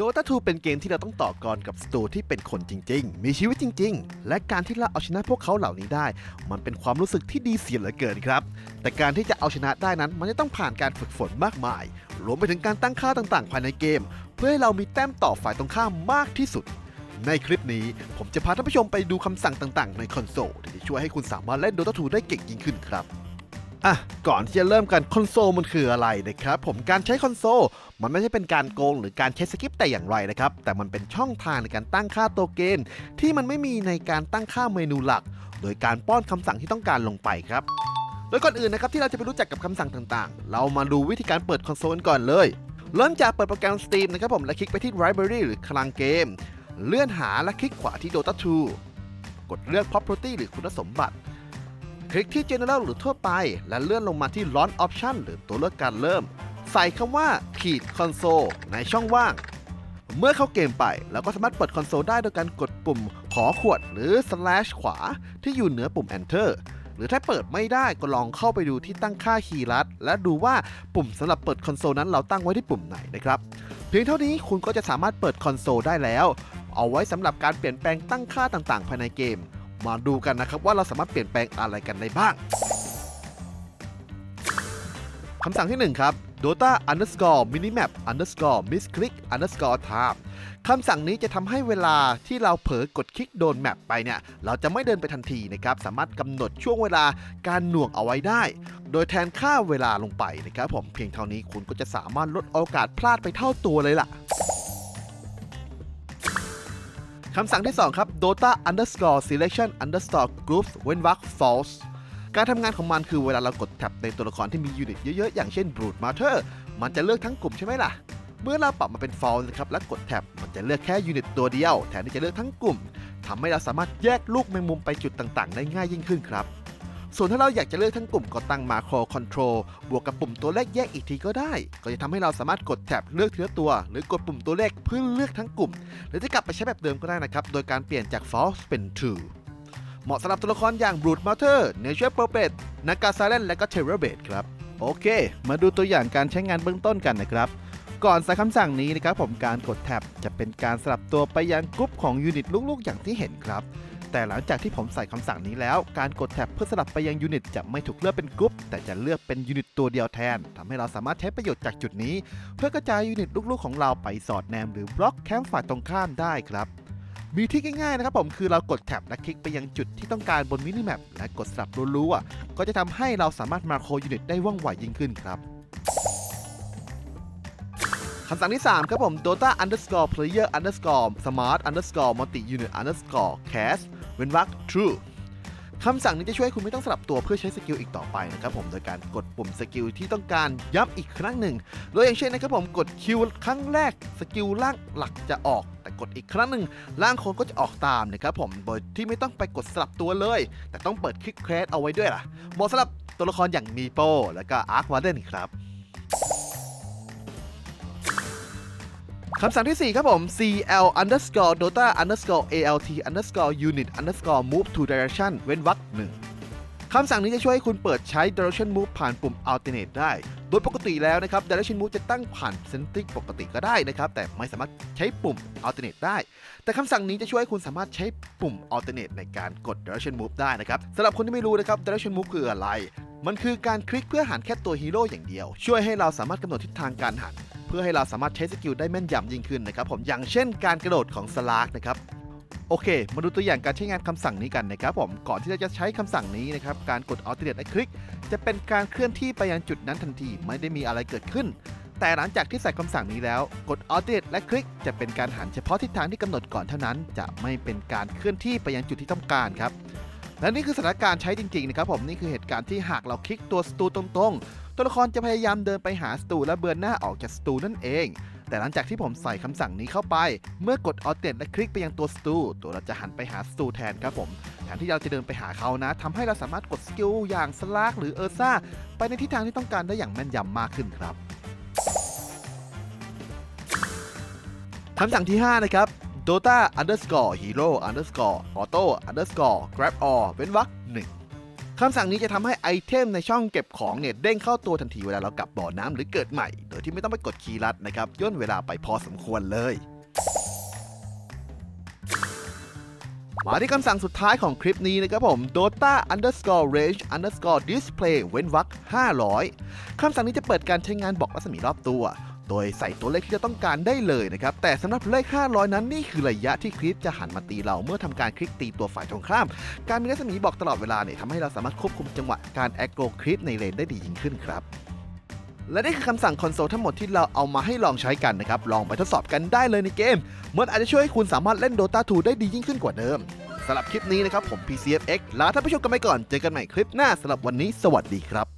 Dota 2เป็นเกมที่เราต้องต่อกรกับสตูที่เป็นคนจริง ๆ มีชีวิตจริง ๆ และการที่เราเอาชนะพวกเขาเหล่านี้ได้ มันเป็นความรู้สึกที่ดีเสียเหลือเกินครับ แต่การที่จะเอาชนะได้นั้น มันจะต้องผ่านการฝึกฝนมากมาย รวมไปถึงการตั้งค่าต่างๆ ภายในเกม เพื่อให้เรามีแต้มต่อฝ่ายตรงข้ามมากที่สุด ในคลิปนี้ผมจะพาท่านผู้ชมไปดูคำสั่งต่างๆ ในคอนโซลที่จะช่วยให้คุณสามารถเล่น Dota 2ได้เก่งยิ่งขึ้นครับ อะก่อนที่จะเริ่มกันคอนโซลมันคืออะไรนะครับผมการใช้คอนโซลมันไม่ใช่เป็นการโกงหรือการใช้สคริปแต่อย่างไรนะครับ แต่มันเป็นช่องทางในการตั้งค่าตัวเกม ที่มันไม่มีในการตั้งค่าเมนูหลัก โดยการป้อนคำสั่งที่ต้องการลงไปครับ โดยก่อนอื่นนะครับที่เราจะไปรู้จักกับคำสั่งต่างๆ เรามาดูวิธีการเปิดคอนโซลกันก่อนเลย เริ่มจากเปิดโปรแกรม Steam นะครับผมและคลิกไปที่ Library หรือคลังเกม เลื่อนหาและคลิกขวาที่ Dota 2 กดเลือก Property หรือคุณสมบัติ ลิกที่ General หรือทั่วไป และเลื่อนลงมาที่ Launch Option หรือตัวเลือกการเริ่ม ใส่คำว่าขีด Console ในช่องว่าง เมื่อเข้าเกมไปเราก็สามารถเปิดคอนโซลได้โดยการกดปุ่มขอขวดหรือ slash ขวา ที่อยู่เหนือปุ่ม Enter หรือถ้าเปิดไม่ได้ก็ลองเข้าไปดูที่ตั้งค่าคีย์ลัด และดูว่าปุ่มสำหรับเปิดคอนโซลนั้นเราตั้งไว้ที่ปุ่มไหนนะครับเพียงเท่านี้คุณก็จะสามารถเปิดคอนโซลได้แล้ว เอาไว้สำหรับการเปลี่ยนแปลงตั้งค่าต่างๆ ภายในเกม มาดูกันนะครับว่าเราสามารถเปลี่ยนแปลงอะไรกันได้บ้างคำสั่งที่ 1 ครับ dota underscore minimap underscore misclick underscore time คำสั่งนี้จะทำให้เวลาที่เราเผลอกดคลิกโดนแมปไปเนี่ย เราจะไม่เดินไปทันทีนะครับ สามารถกำหนดช่วงเวลาการหน่วงเอาไว้ได้ โดยแทนค่าเวลาลงไปนะครับผม เพียงเท่านี้คุณก็จะสามารถลดโอกาสพลาดไปเท่าตัวเลยล่ะ คำสั่งที่ 2 ครับ dota underscore selection underscore groups เว้นวรรค false การทำงานของมันคือเวลาเรากดแท็บในตัวละครที่มียูนิตเยอะๆ อย่างเช่น brute matter มันจะเลือกทั้งกลุ่มใช่ไหมล่ะ เมื่อเราปรับมาเป็น false นะครับและกดแท็บมันจะเลือกแค่ยูนิตตัวเดียว แทนที่จะเลือกทั้งกลุ่มทำให้เราสามารถแยกลูกแมงมุมไปจุดต่างๆ ได้ง่ายยิ่งขึ้นครับ ส่วนถ้าเราอยากจะเลือกทั้งกลุ่มก็ตั้ง macro control บวกกับปุ่มตัวเลขแยกอีกทีก็ได้ ก็จะทำให้เราสามารถกดแท็บเลือกทีละตัว หรือกดปุ่มตัวเลขเพื่อเลือกทั้งกลุ่ม หรือจะกลับไปใช้แบบเดิมก็ได้นะครับ โดยการเปลี่ยนจาก false เป็น true เหมาะสำหรับตัวละครอย่าง Brood Matter Nature Puppet นากาซาเลนและก็ Terror Bait ครับ โอเค มาดูตัวอย่างการใช้งานเบื้องต้นกันนะครับ ก่อนใส่คำสั่งนี้นะครับผมการกดแท็บจะเป็นการสลับตัวไปยังกรุ๊ปของยูนิตลูกๆ อย่างที่เห็นครับ แต่หลังจากที่ผมใส่คำสั่งนี้แล้ว การกดแท็บเพื่อสลับไปยังยูนิตจะไม่ถูกเลือกเป็นกรุ๊ปแต่จะเลือกเป็นยูนิตตัวเดียวแทนทำให้เราสามารถใช้ประโยชน์จากจุดนี้ เพื่อกระจายยูนิตลูกๆของเราไปสอดแนมหรือบล็อกแคมป์ฝ่ายตรงข้ามได้ครับมีที่ง่ายๆนะครับผมคือเรากดแท็บและคลิกไปยังจุดที่ต้องการบนมินิแมปและกดสลับรัวๆก็จะทำให้เราสามารถมาโคยูนิตได้ว่องไวยิ่งขึ้นครับ คำสั่งที่ 3 ครับผม dota underscore player underscore smart underscore multi unit underscore cast เว้นวรรค true คำสั่งนี้จะช่วยให้คุณไม่ต้องสลับตัวเพื่อใช้สกิลอีกต่อไปนะครับผม โดยการกดปุ่มสกิลที่ต้องการย้ำอีกครั้งหนึ่ง โดยอย่างเช่นนะครับผมกดคิวครั้งแรกสกิลล่างหลักจะออก แต่กดอีกครั้งหนึ่งล่างคนก็จะออกตามนะครับผม โดยที่ไม่ต้องไปกดสลับตัวเลย แต่ต้องเปิดคลิกแคสเอาไว้ด้วยล่ะเหมาะสำหรับตัวละครอย่างมีโป และก็อาร์ควาเดนครับ คำสั่งที่ 4 ครับผม cl underscore dota underscore alt underscore unit underscore move to direction เว้นวรรคหนึ่งคำสั่งนี้จะช่วยให้คุณเปิดใช้ direction move ผ่านปุ่ม alternate ได้ โดยปกติแล้วนะครับ direction move จะตั้งผ่าน centric ปกติก็ได้นะครับ แต่ไม่สามารถใช้ปุ่ม alternate ได้ แต่คำสั่งนี้จะช่วยให้คุณสามารถใช้ปุ่ม alternate ในการกด direction move ได้นะครับสำหรับคนที่ไม่รู้นะครับ direction move คืออะไร มันคือการคลิกเพื่อหันแค่ตัวฮีโร่อย่างเดียว ช่วยให้เราสามารถกำหนดทิศทางการหัน พื่อให้เราสามารถใช้สกิลได้แม่นยำยิ่งขึ้นนะครับผมอย่างเช่นการกระโดดของสลากนะครับโอเค มาดูตัวอย่างการใช้งานคำสั่งนี้กันนะครับผม ก่อนที่เราจะใช้คำสั่งนี้นะครับ การกด alternate และคลิก จะเป็นการเคลื่อนที่ไปยังจุดนั้นทันที ไม่ได้มีอะไรเกิดขึ้น แต่หลังจากที่ใส่คำสั่งนี้แล้ว กด alternate และคลิก จะเป็นการหันเฉพาะทิศทางที่กำหนดก่อนเท่านั้น จะไม่เป็นการเคลื่อนที่ไปยังจุดที่ต้องการครับ และนี่คือสถานการณ์ใช้จริงๆนะครับผม นี่คือเหตุการณ์ที่หากเราคลิกตัวสตูตรงๆ ตัวละครจะพยายามเดินไปหาสตูและเบือนหน้าออกจากสตูนั่นเอง แต่หลังจากที่ผมใส่คำสั่งนี้เข้าไป เมื่อกด Alt และคลิกไปยังตัวสตูตัวเราจะหันไปหาสตูแทนครับผมแทนที่เราจะเดินไปหาเขานะทำให้เราสามารถกดสกิลอย่างสลากหรือเออร์ซ่าไปในทิศทางที่ต้องการได้อย่างแม่นยำมากขึ้นครับคำสั่งที่ 5 นะครับ dota underscore hero underscore auto underscore grab all เว้นวรรคหนึ่ง คำสั่งนี้จะทำให้ไอเทมในช่องเก็บของเนี่ยเด้งเข้าตัวทันทีเวลาเรากลับบ่อน้ำหรือเกิดใหม่ โดยที่ไม่ต้องไปกดคีย์ลัดนะครับย่นเวลาไปพอสมควรเลยมาที่คำสั่งสุดท้ายของคลิปนี้นะครับผม Dota underscore range underscore display เว้นวรรค500 คำสั่งนี้จะเปิดการใช้งานบอกรัศมีรอบตัว โดยใส่ตัวเลขที่จะต้องการได้เลยนะครับ แต่สำหรับเลข 500 นั้นนี่คือระยะที่คลิปจะหันมาตีเราเมื่อทำการคลิกตีตัวฝ่ายตรงข้าม การมีรัศมีบอกตลอดเวลาเนี่ยทำให้เราสามารถควบคุมจังหวะการแอคโกคลิปในเลนได้ดียิ่งขึ้นครับและนี่คือคำสั่งคอนโซลทั้งหมดที่เราเอามาให้ลองใช้กันนะครับ ลองไปทดสอบกันได้เลยในเกม มันอาจจะช่วยให้คุณสามารถเล่น Dota 2 ได้ดียิ่งขึ้นกว่าเดิมสำหรับคลิปนี้นะครับผม PCFX ลาท่านผู้ชมกันไปก่อน เจอกันใหม่คลิปหน้าสำหรับวันนี้ สวัสดีครับ